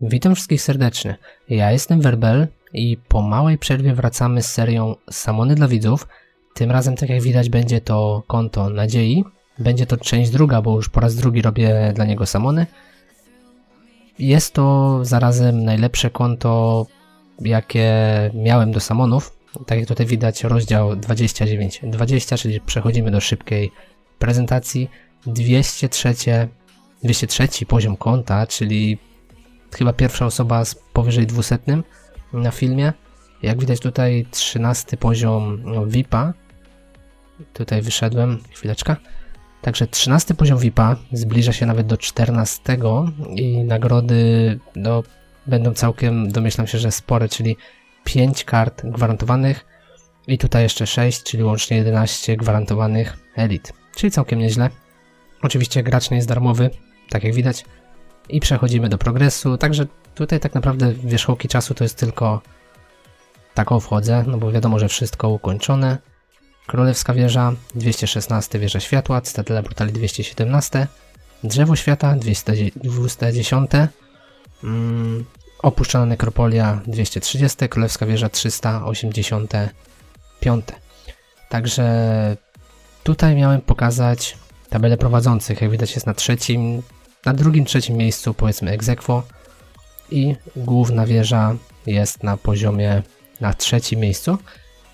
Witam wszystkich serdecznie. Ja jestem Werbel i po małej przerwie wracamy z serią Samony dla widzów. Tym razem, tak jak widać, będzie to konto nadziei. Będzie to część druga, bo już po raz drugi robię dla niego samony. Jest to zarazem najlepsze konto, jakie miałem do samonów. Tak jak tutaj widać, rozdział 29-20, czyli przechodzimy do szybkiej prezentacji. 203, 203 poziom konta, czyli chyba pierwsza osoba z powyżej 200 na filmie. Jak widać tutaj 13 poziom VIPa. Tutaj wyszedłem, chwileczka. Także 13 poziom VIPa zbliża się nawet do 14 i nagrody no, będą całkiem, domyślam się, że spore, czyli 5 kart gwarantowanych i tutaj jeszcze 6, czyli łącznie 11 gwarantowanych elit, czyli całkiem nieźle. Oczywiście gracz nie jest darmowy, tak jak widać, i przechodzimy do progresu, także tutaj tak naprawdę wierzchołki czasu to jest tylko taką wchodzę, no bo wiadomo, że wszystko ukończone. Królewska wieża, 216 wieża światła, Cytadela Brutali 217, Drzewo Świata 210, mm, Opuszczona Nekropolia 230, Królewska wieża 385. Także tutaj miałem pokazać tabelę prowadzących, jak widać jest na trzecim, na drugim, trzecim miejscu powiedzmy egzekwo i główna wieża jest na poziomie na trzecim miejscu.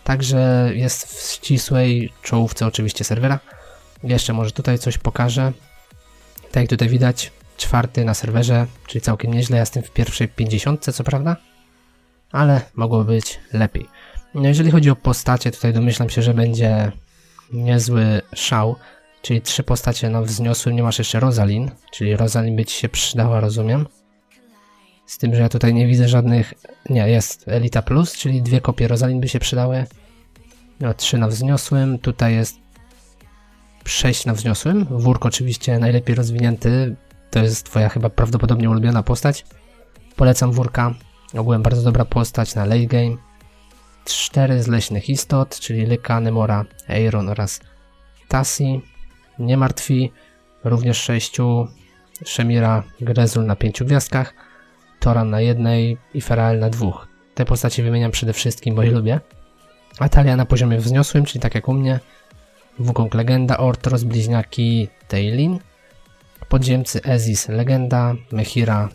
Także jest w ścisłej czołówce oczywiście serwera. Jeszcze może tutaj coś pokażę. Tak jak tutaj widać, czwarty na serwerze, czyli całkiem nieźle. Ja jestem w pierwszej 50, co prawda, ale mogło być lepiej. No jeżeli chodzi o postacie, tutaj domyślam się, że będzie niezły szał. Czyli trzy postacie na wzniosłym, nie masz jeszcze Rosalin, czyli Rosalin by ci się przydała, rozumiem. Z tym, że ja tutaj nie widzę żadnych... Nie, jest Elita Plus, czyli dwie kopie Rosalin by się przydały. No, trzy na wzniosłym, tutaj jest sześć na wzniosłym. Wórk oczywiście najlepiej rozwinięty, to jest twoja chyba prawdopodobnie ulubiona postać. Polecam Wórka, ogółem bardzo dobra postać na late game. Cztery z leśnych istot, czyli Lyka, Nemora, Eiron oraz Tassi nie martwi, również 6, Szemira Grezul na 5 gwiazdkach, Toran na jednej i Ferael na dwóch. Te postacie wymieniam przede wszystkim, bo je lubię. Atalia na poziomie wzniosłym, czyli tak jak u mnie. Wukong Legenda, Ortros, Bliźniaki, Tailin. Podziemcy Ezis Legenda, Mechira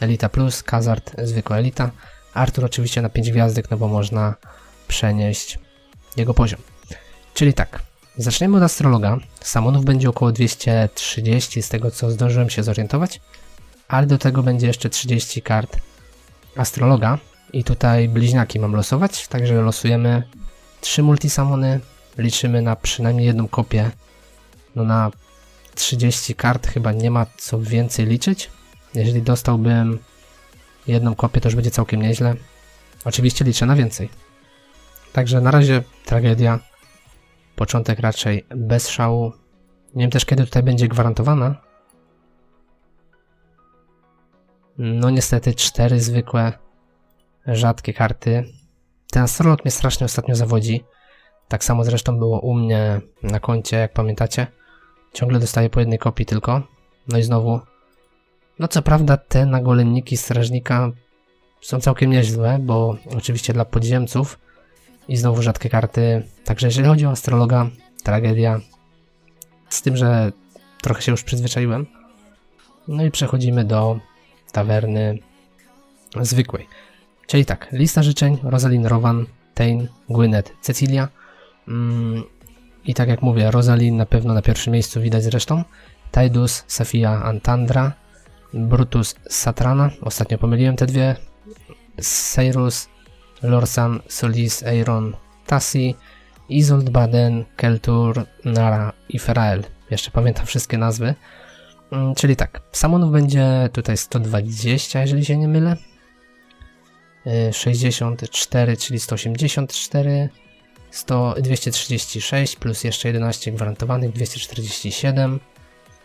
Elita Plus, Kazard zwykła Elita. Artur oczywiście na 5 gwiazdek, no bo można przenieść jego poziom. Czyli tak, Zaczniemy od astrologa. Samonów będzie około 230 z tego co zdążyłem się zorientować, ale do tego będzie jeszcze 30 kart astrologa i tutaj bliźniaki mam losować, także losujemy 3 multisamony, liczymy na przynajmniej jedną kopię. No na 30 kart chyba nie ma co więcej liczyć. Jeżeli dostałbym jedną kopię, to już będzie całkiem nieźle. Oczywiście liczę na więcej. Także na razie tragedia. Początek raczej bez szału. Nie wiem też kiedy tutaj będzie gwarantowana. No niestety cztery zwykłe, rzadkie karty. Ten astrolog mnie strasznie ostatnio zawodzi. Tak samo zresztą było u mnie na koncie, jak pamiętacie. Ciągle dostaję po jednej kopii tylko. No i znowu. No co prawda te nagolenniki strażnika są całkiem nieźle, bo oczywiście dla podziemców i znowu rzadkie karty. Także jeżeli chodzi o astrologa, tragedia. Z tym, że trochę się już przyzwyczaiłem. No i przechodzimy do tawerny zwykłej. Czyli tak, lista życzeń, Rosalind, Rowan, Tain, Gwyneth, Cecilia. Mm, I tak jak mówię, Rosalind na pewno na pierwszym miejscu widać zresztą. Tidus, Safia, Antandra, Brutus, Satrana. Ostatnio pomyliłem te dwie. Cyrus, Lorsan, Solis, Eiron, Tassi, Isold Baden, Keltur, Nara i Ferael. Jeszcze pamiętam wszystkie nazwy. Mm, czyli tak, Samonów będzie tutaj 120, jeżeli się nie mylę. 64, y, czyli 184, 100, 236 plus jeszcze 11 gwarantowanych, 247,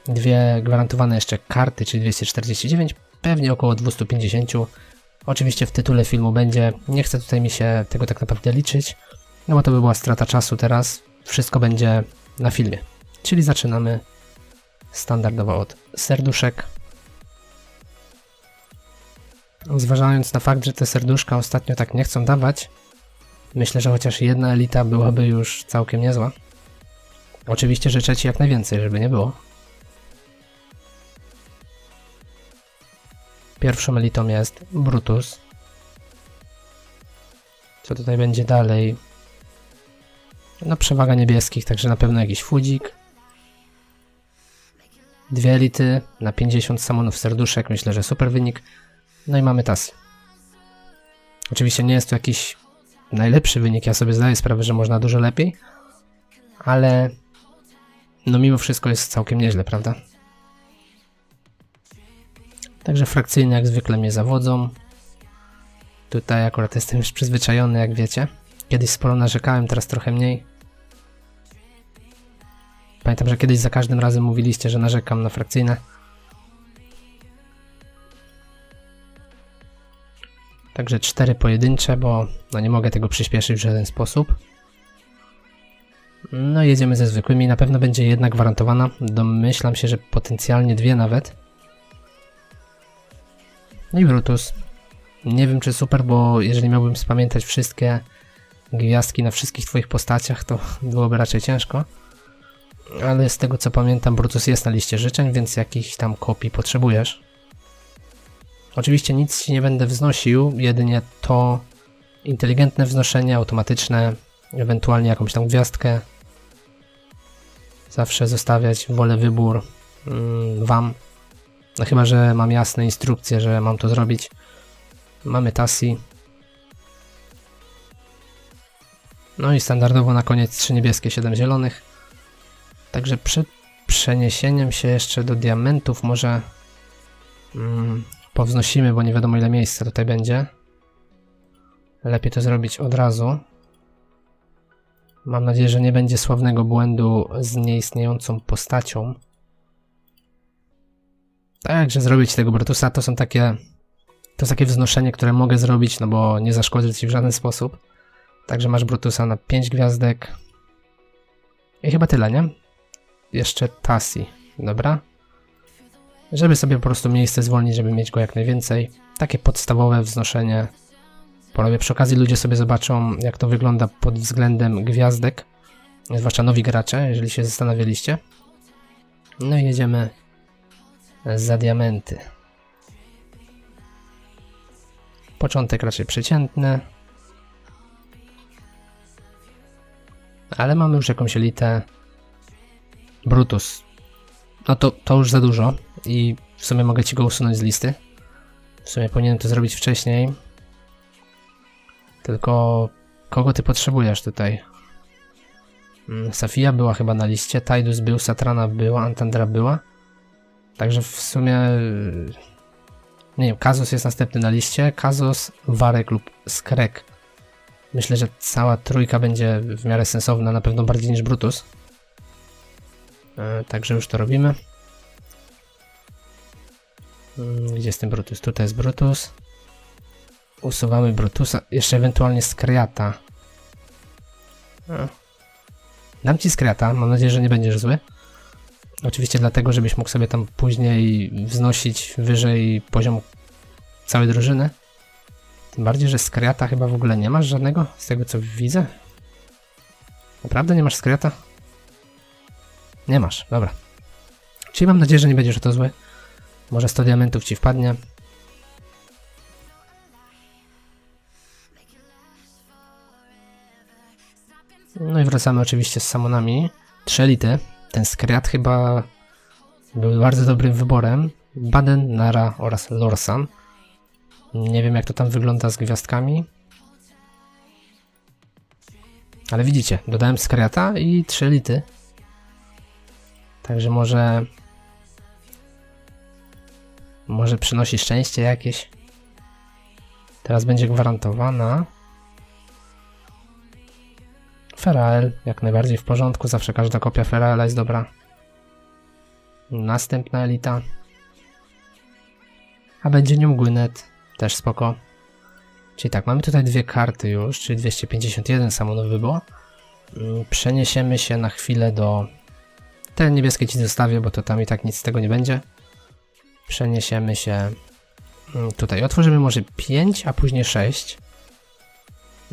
dwie gwarantowane jeszcze karty, czyli 249, pewnie około 250 Oczywiście w tytule filmu będzie, nie chcę tutaj mi się tego tak naprawdę liczyć, no bo to by była strata czasu teraz, wszystko będzie na filmie. Czyli zaczynamy standardowo od serduszek. Zważając na fakt, że te serduszka ostatnio tak nie chcą dawać, myślę, że chociaż jedna elita byłaby już całkiem niezła. Oczywiście życzę Ci jak najwięcej, żeby nie było. Pierwszą elitą jest Brutus. Co tutaj będzie dalej? No przewaga niebieskich, także na pewno jakiś fudzik. Dwie elity na 50 samonów serduszek, myślę, że super wynik. No i mamy Tassi. Oczywiście nie jest to jakiś najlepszy wynik, ja sobie zdaję sprawę, że można dużo lepiej, ale no mimo wszystko jest całkiem nieźle, prawda? Także frakcyjnie jak zwykle mnie zawodzą. Tutaj akurat jestem już przyzwyczajony, jak wiecie. Kiedyś sporo narzekałem, teraz trochę mniej. Pamiętam, że kiedyś za każdym razem mówiliście, że narzekam na frakcyjne. Także cztery pojedyncze, bo no nie mogę tego przyspieszyć w żaden sposób. No jedziemy ze zwykłymi, na pewno będzie jedna gwarantowana. Domyślam się, że potencjalnie dwie nawet. No i Brutus. Nie wiem czy super, bo jeżeli miałbym spamiętać wszystkie gwiazdki na wszystkich twoich postaciach, to byłoby raczej ciężko. Ale z tego co pamiętam, Brutus jest na liście życzeń, więc jakichś tam kopii potrzebujesz. Oczywiście nic ci nie będę wznosił, jedynie to inteligentne wznoszenie, automatyczne, ewentualnie jakąś tam gwiazdkę. Zawsze zostawiać wolę wybór mm, wam. No chyba, że mam jasne instrukcje, że mam to zrobić. Mamy Tassi. No i standardowo na koniec 3 niebieskie, 7 zielonych. Także przed przeniesieniem się jeszcze do diamentów może mm, powznosimy, bo nie wiadomo ile miejsca tutaj będzie. Lepiej to zrobić od razu. Mam nadzieję, że nie będzie sławnego błędu z nieistniejącą postacią. Także zrobić tego Brutusa to są takie to jest takie wznoszenie, które mogę zrobić, no bo nie zaszkodzi ci w żaden sposób. Także masz Brutusa na 5 gwiazdek. I chyba tyle, nie? Jeszcze Tassi, dobra? Żeby sobie po prostu miejsce zwolnić, żeby mieć go jak najwięcej. Takie podstawowe wznoszenie. Porobię przy okazji, ludzie sobie zobaczą, jak to wygląda pod względem gwiazdek. Zwłaszcza nowi gracze, jeżeli się zastanawialiście. No i jedziemy za diamenty. Początek raczej przeciętny. Ale mamy już jakąś elitę. Brutus. No to, to już za dużo i w sumie mogę ci go usunąć z listy. W sumie powinienem to zrobić wcześniej. Tylko kogo ty potrzebujesz tutaj? Mm, Safia była chyba na liście, Tidus był, Satrana była, Antandra była. Także w sumie... Nie wiem, Kazos jest następny na liście. Kazos, Warek lub Skrek. Myślę, że cała trójka będzie w miarę sensowna, na pewno bardziej niż Brutus. E, także już to robimy. Mm, Gdzie jest ten Brutus? Tutaj jest Brutus. Usuwamy Brutusa. Jeszcze ewentualnie Skriata. E. Dam ci Skriata. Mam nadzieję, że nie będziesz zły. Oczywiście dlatego, żebyś mógł sobie tam później wznosić wyżej poziom całej drużyny. Tym bardziej, że Skriata chyba w ogóle nie masz żadnego, z tego co widzę. Naprawdę nie masz Skriata? Nie masz, dobra. Czyli mam nadzieję, że nie będziesz to zły. Może 100 diamentów ci wpadnie. No i wracamy oczywiście z samonami. Trzy elity. Ten Skriat chyba był bardzo dobrym wyborem. Baden, Nara oraz Lorsan. Nie wiem jak to tam wygląda z gwiazdkami. Ale widzicie, dodałem Skriata i trzy elity. Także może... Może przynosi szczęście jakieś. Teraz będzie gwarantowana. Ferael, jak najbardziej w porządku, zawsze każda kopia Feraela jest dobra. Następna elita. A będzie nią Gwyneth, też spoko. Czyli tak, mamy tutaj dwie karty już, czyli 251 samonowy było. Przeniesiemy się na chwilę do... Te niebieskie ci zostawię, bo to tam i tak nic z tego nie będzie. Przeniesiemy się Mm, Tutaj otworzymy może 5, a później 6.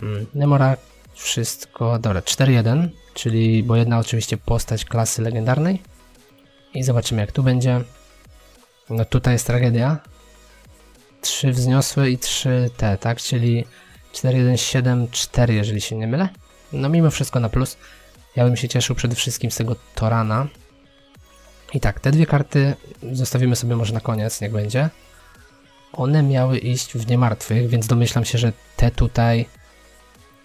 Mm, Nemora wszystko, dobra, 4-1, czyli bo jedna oczywiście postać klasy legendarnej. I zobaczymy jak tu będzie. No tutaj jest tragedia. 3 wzniosłe i 3 te, tak? Czyli 4, 1, 7, 4, jeżeli się nie mylę. No mimo wszystko na plus. Ja bym się cieszył przede wszystkim z tego Torana. I tak, te dwie karty zostawimy sobie może na koniec, niech będzie. One miały iść w niemartwych, więc domyślam się, że te tutaj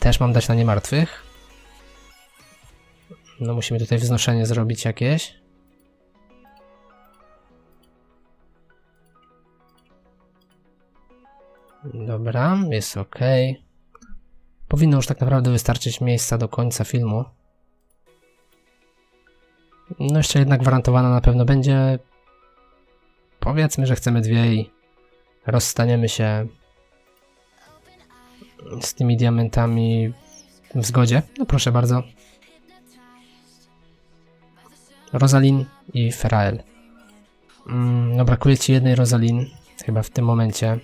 też mam dać na niemartwych. No musimy tutaj wznoszenie zrobić jakieś. Dobra, jest ok. Powinno już tak naprawdę wystarczyć miejsca do końca filmu. No jeszcze jedna gwarantowana na pewno będzie. Powiedzmy, że chcemy dwie i rozstaniemy się z tymi diamentami w zgodzie. No proszę bardzo. Rosalin i Ferael. Mm, no brakuje ci jednej Rosalin, chyba w tym momencie.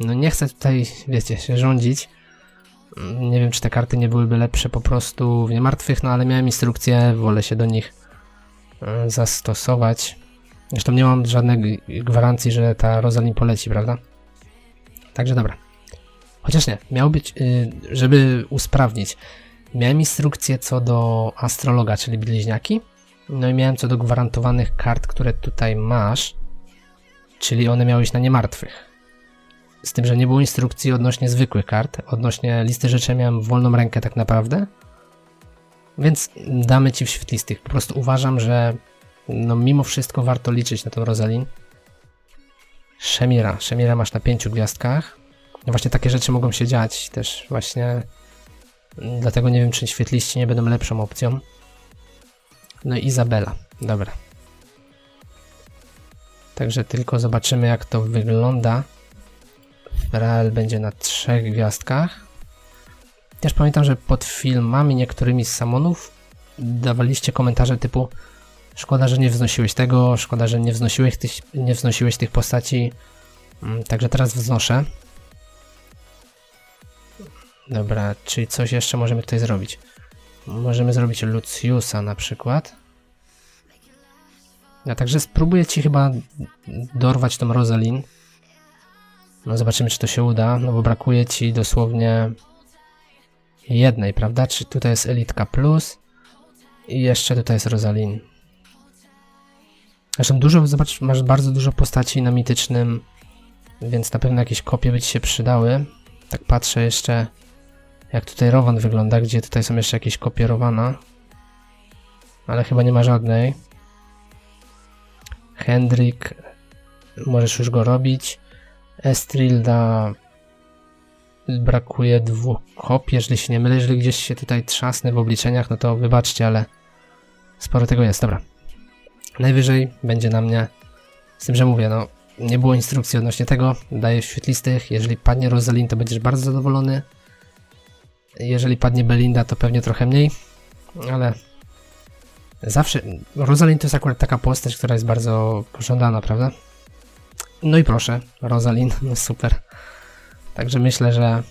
No nie chcę tutaj, wiecie, się rządzić. Mm, Nie wiem, czy te karty nie byłyby lepsze po prostu w niemartwych, no ale miałem instrukcję, wolę się do nich e, zastosować. Zresztą nie mam żadnej gwarancji, że ta Rosalin poleci, prawda? Także dobra. Chociaż nie, miał być, y, żeby usprawnić. Miałem instrukcję co do astrologa, czyli bliźniaki. No i miałem co do gwarantowanych kart, które tutaj masz. Czyli one miały iść na niemartwych. Z tym, że nie było instrukcji odnośnie zwykłych kart. Odnośnie listy życzeń miałem wolną rękę tak naprawdę. Więc damy ci w świetlistych. Po prostu uważam, że no mimo wszystko warto liczyć na tą Rosalin. Szemira. Szemira masz na pięciu gwiazdkach. Właśnie takie rzeczy mogą się dziać też właśnie. Dlatego nie wiem, czy świetliści nie będą lepszą opcją. No i Izabela. Dobra. Także tylko zobaczymy, jak to wygląda. Real będzie na trzech gwiazdkach. Też pamiętam, że pod filmami niektórymi z Samonów dawaliście komentarze typu szkoda, że nie wznosiłeś tego, szkoda, że nie wznosiłeś tych, nie wznosiłeś tych postaci. Mm, Także teraz wznoszę. Dobra, czyli coś jeszcze możemy tutaj zrobić. Możemy zrobić Luciusa na przykład. Ja także spróbuję ci chyba dorwać tą Rosalin. No zobaczymy, czy to się uda, no bo brakuje ci dosłownie jednej, prawda? Czy tutaj jest Elitka Plus i jeszcze tutaj jest Rosalin. Zresztą dużo, zobacz, masz bardzo dużo postaci na mitycznym, więc na pewno jakieś kopie by ci się przydały. Tak patrzę jeszcze, jak tutaj Rowan wygląda, gdzie tutaj są jeszcze jakieś kopie Rowana. Ale chyba nie ma żadnej. Hendrik, możesz już go robić. Estrilda brakuje dwóch kopii, jeżeli się nie mylę, jeżeli gdzieś się tutaj trzasnę w obliczeniach, no to wybaczcie, ale sporo tego jest, dobra. Najwyżej będzie na mnie, z tym, że mówię, no nie było instrukcji odnośnie tego, daję świetlistych, jeżeli padnie Rosalind, to będziesz bardzo zadowolony. Jeżeli padnie Belinda, to pewnie trochę mniej, ale zawsze, Rosalind to jest akurat taka postać, która jest bardzo pożądana, prawda? No i proszę, Rosalind, no super. Także myślę, że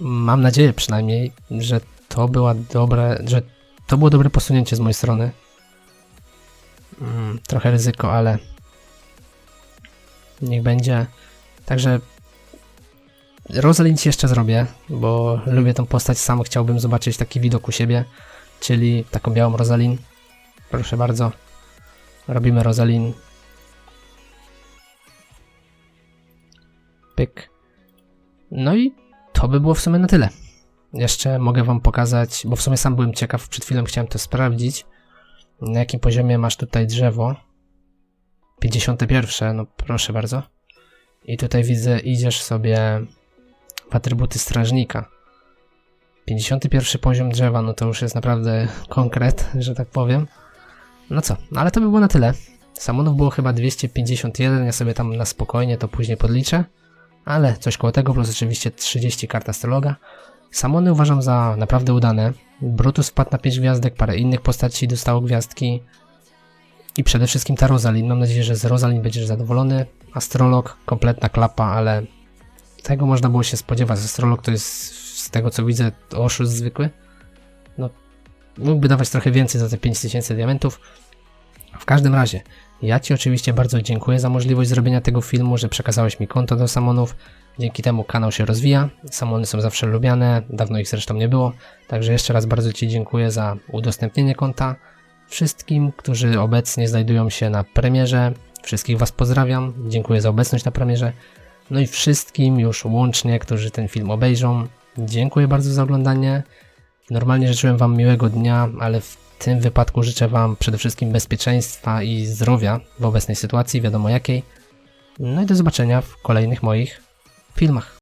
mam nadzieję przynajmniej, że to była dobre, że to było dobre posunięcie z mojej strony. Mm, trochę ryzyko, ale niech będzie. Także Rosalind jeszcze zrobię, bo lubię tą postać, sam chciałbym zobaczyć taki widok u siebie, czyli taką białą Rosalin. Proszę bardzo. Robimy Rosalin. Pyk. No i to by było w sumie na tyle. Jeszcze mogę wam pokazać, bo w sumie sam byłem ciekaw, przed chwilą chciałem to sprawdzić. Na jakim poziomie masz tutaj drzewo? 51, no proszę bardzo. I tutaj widzę, idziesz sobie w atrybuty strażnika. 51 poziom drzewa, no to już jest naprawdę konkret, że tak powiem. No co, no ale to by było na tyle. Samonów było chyba 251, ja sobie tam na spokojnie to później podliczę. Ale coś koło tego, plus oczywiście 30 kart astrologa. Samony uważam za naprawdę udane. Brutus wpadł na 5 gwiazdek, parę innych postaci dostało gwiazdki. I przede wszystkim ta Rosalin. Mam nadzieję, że z Rosalin będziesz zadowolony. Astrolog, kompletna klapa, ale tego można było się spodziewać. Astrolog to jest, z tego co widzę, oszust zwykły. No, mógłby dawać trochę więcej za te 5000 diamentów. W każdym razie, ja Ci oczywiście bardzo dziękuję za możliwość zrobienia tego filmu, że przekazałeś mi konto do Samonów. Dzięki temu kanał się rozwija. Samony są zawsze lubiane, dawno ich zresztą nie było. Także jeszcze raz bardzo Ci dziękuję za udostępnienie konta. Wszystkim, którzy obecnie znajdują się na premierze, wszystkich Was pozdrawiam. Dziękuję za obecność na premierze. No i wszystkim już łącznie, którzy ten film obejrzą, dziękuję bardzo za oglądanie. Normalnie życzyłem Wam miłego dnia, ale w tym wypadku życzę Wam przede wszystkim bezpieczeństwa i zdrowia w obecnej sytuacji, wiadomo jakiej. No i do zobaczenia w kolejnych moich filmach.